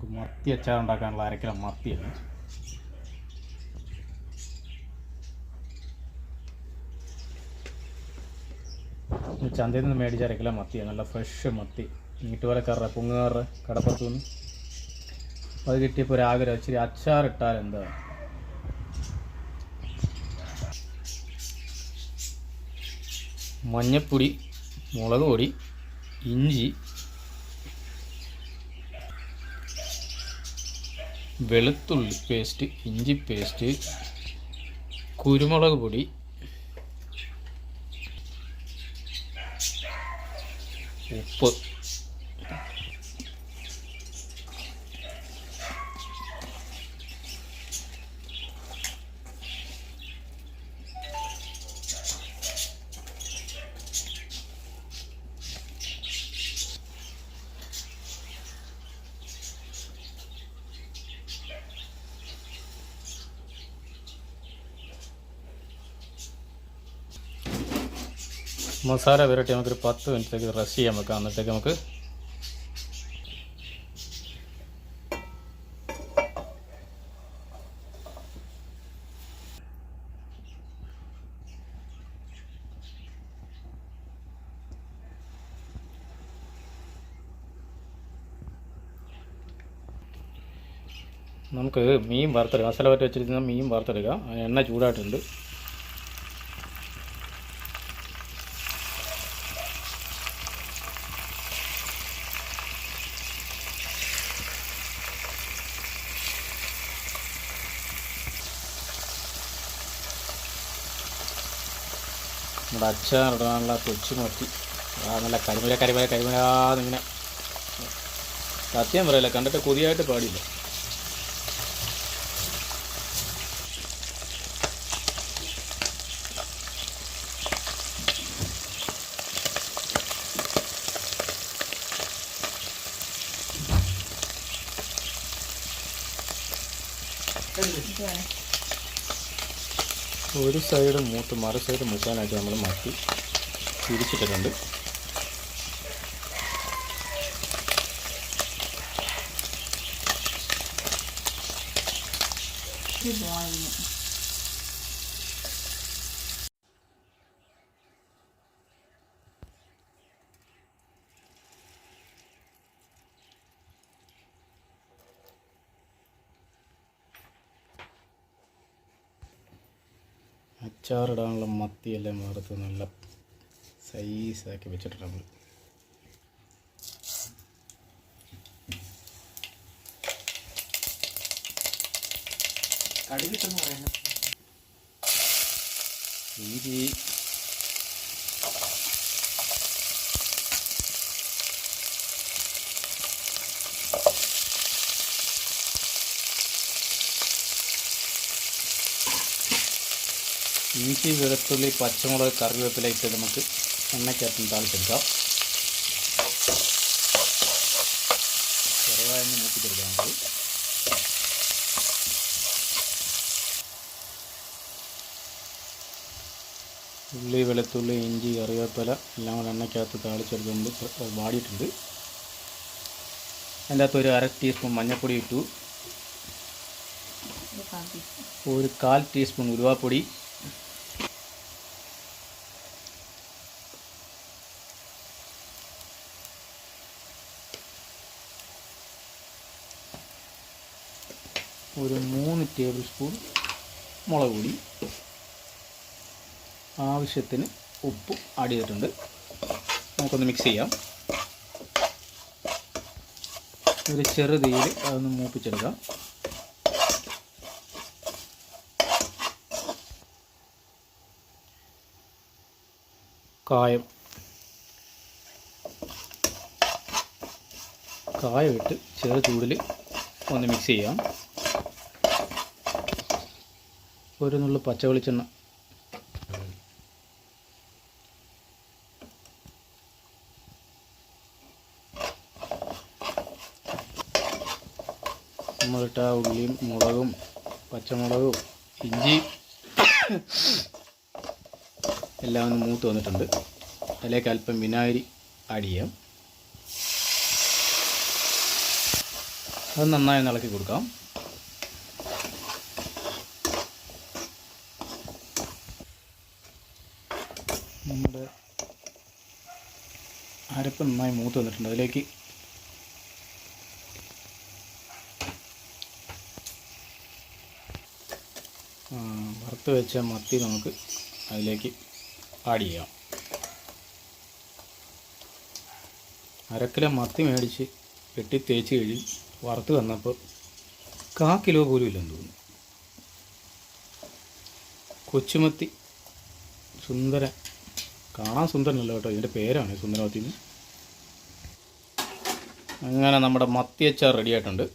നമുക്ക് മത്തി അച്ചാർ ഉണ്ടാക്കാനുള്ള അരക്കിലോ മത്തിയാണ് ചന്തയിൽ നിന്ന് മേടിച്ച അരക്കിലോ മത്തിയാണ് നല്ല ഫ്രഷ് മത്തി. നീട്ടുവലക്കാരുടെ പുങ്ങാറുടെ കടപ്പുറത്തു നിന്ന് അത് കിട്ടിയപ്പോൾ ഒരു ആഗ്രഹം ഇച്ചിരി അച്ചാർ ഇട്ടാൽ എന്താ? മഞ്ഞപ്പൊടി മുളക് പൊടി ഇഞ്ചി വെളുത്തുള്ളി പേസ്റ്റ് ഇഞ്ചി പേസ്റ്റ് കുരുമുളക് പൊടി ഉപ്പ് മസാല വരട്ടെ നമുക്കൊരു പത്ത് മിനിറ്റത്തേക്ക് റെസ്റ്റ് ചെയ്യാൻ വെക്കാം. എന്നിട്ടേക്ക് നമുക്ക് നമുക്ക് മീൻ വറുത്തെടുക്കാം. മസാല പറ്റി വെച്ചിരിക്കുന്ന മീൻ വറുത്തെടുക്കാം. എണ്ണ ചൂടായിട്ടുണ്ട്. നമ്മുടെ അച്ചാറിടാനുള്ള കൊച്ചു ആ നല്ല കരിമല കരിമല കരിമലാന്നിങ്ങനെ സത്യം പറയില്ല കണ്ടിട്ട് കൊതിയായിട്ട് പാടില്ല. ഒരു സൈഡ് മൂത്ത് മറു സൈഡ് മൂക്കാനായിട്ട് നമ്മൾ മാറ്റി തിരിച്ചിട്ടിട്ടുണ്ട് അച്ചാറിടാനുള്ള മത്തിയെല്ലാം വറുത്ത് നല്ല സൈസാക്കി വെച്ചിട്ടുണ്ട് നമ്മൾ കടുകിട്ടെന്ന് പറയുന്നത് ഇഞ്ചി ഇഞ്ചി വെളുത്തുള്ളി പച്ചമുളക് കറിവേപ്പില ഇട്ട് നമുക്ക് എണ്ണയ്ക്കകത്തും താളിച്ചെടുക്കാം. ചെറുതായി മൂപ്പിച്ചെടുക്കാം നമുക്ക് ഉള്ളി വെളുത്തുള്ളി ഇഞ്ചി കറിവേപ്പില എല്ലാം കൂടെ എണ്ണയ്ക്കകത്ത് താളിച്ചെടുത്തുകൊണ്ട് വാടിയിട്ടുണ്ട്. അതിന്റെ അകത്ത് ഒരു അര ടീസ്പൂൺ മഞ്ഞൾപ്പൊടി ഇട്ടു. ഒരു കാൽ ടീസ്പൂൺ ഉലുവാപ്പൊടി. ഒരു മൂന്ന് ടേബിൾ സ്പൂൺ മുളക് പൊടി. ആവശ്യത്തിന് ഉപ്പ് ആഡ് ചെയ്തിട്ടുണ്ട് നമുക്കൊന്ന് മിക്സ് ചെയ്യാം. ഒരു ചെറു തീയിൽ അതൊന്ന് മൂപ്പിച്ചെടുക്കാം. കായം. കായമിട്ട് ചെറു ചൂടിൽ ഒന്ന് മിക്സ് ചെയ്യാം. ഒരു നുള്ളു പച്ച വെളിച്ചെണ്ണ. നമ്മളിട്ട ഉള്ളിയും മുളകും പച്ചമുളകും ഇഞ്ചി എല്ലാം ഒന്ന് മൂത്ത് വന്നിട്ടുണ്ട്. അതിലേക്ക് അല്പം വിനാഗിരി ആഡ് ചെയ്യാം. അത് നന്നായി ഇളക്കി കൊടുക്കാം. നമ്മുടെ അരപ്പ് നന്നായി മൂത്ത് വന്നിട്ടുണ്ട്. അതിലേക്ക് വറുത്ത് വെച്ച മത്തി നമുക്ക് അതിലേക്ക് ആഡ് ചെയ്യാം. അരക്കിലോ മത്തി മേടിച്ച് വെട്ടി തേച്ച് കഴിഞ്ഞ് വറുത്ത് വന്നപ്പോൾ കാ കിലോ പോലും ഇല്ലെന്ന് തോന്നുന്നു. കൊച്ചുമത്തി സുന്ദരൻ കാണാൻ സുന്ദരനല്ല കേട്ടോ ഇതിന്റെ പേരാണ് സുന്ദരവത്തിന് അങ്ങനെ നമ്മുടെ മത്തിയച്ചാർ റെഡി ആയിട്ടുണ്ട്.